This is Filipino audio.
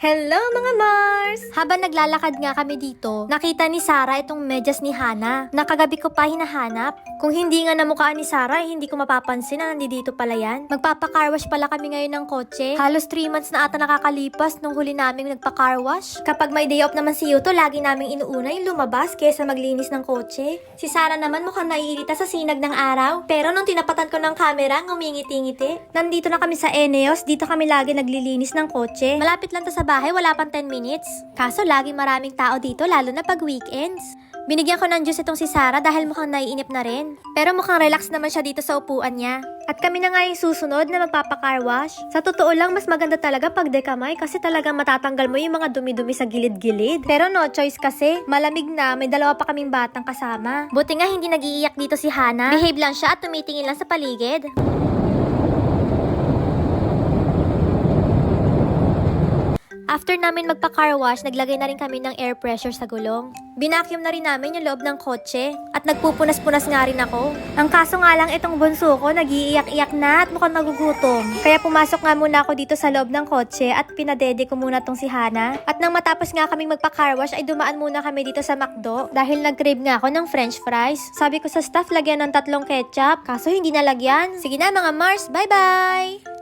Hello mga Mars! Habang naglalakad nga kami dito, nakita ni Sarah itong medyas ni Hana. Nakagabi ko pa hinahanap. Kung hindi nga namukhaan ni Sarah, eh, hindi ko mapapansin na nandito pala yan. Magpapa-carwash pala kami ngayon ng kotse. Halos 3 months na ata nakakalipas nung huli namin nagpa-carwash. Kapag may day off naman si Yuto, lagi naming inuuna yung lumabas kesa maglinis ng kotse. Si Sarah naman mukhang naiirita sa sinag ng araw. Pero nung tinapatan ko ng camera, ngumingiti-ngiti. Nandito na kami sa Eneos, dito kami lagi naglilinis ng kotse. Malapit lang to sa bahay, wala pang 10 minutes. Kaso lagi maraming tao dito, lalo na pag weekends. Binigyan ko ng juice itong si Sarah dahil mukhang naiinip na rin. Pero mukhang relax naman siya dito sa upuan niya. At kami na nga yung susunod na magpapa-car wash. Sa totoo lang, mas maganda talaga pag dekamay kasi talagang matatanggal mo yung mga dumi-dumi sa gilid-gilid. Pero no choice kasi, malamig na, may dalawa pa kaming batang kasama. Buti nga hindi nag-iiyak dito si Hana. Behave lang siya at tumitingin lang sa paligid. After namin magpa-car wash, naglagay na rin kami ng air pressure sa gulong. Binacuum na rin namin yung loob ng kotse at nagpupunas-punas nga rin ako. Ang kaso nga lang itong bunso ko nagiiyak-iyak na at mukhang nagugutom. Kaya pumasok nga muna ako dito sa loob ng kotse at pinadede ko muna tong si Hana. At nang matapos nga kaming magpa-car wash ay dumaan muna kami dito sa McDo dahil nag-crave nga ako ng french fries. Sabi ko sa staff lagyan ng tatlong ketchup kaso hindi nalagyan. Sige na mga Mars, bye-bye!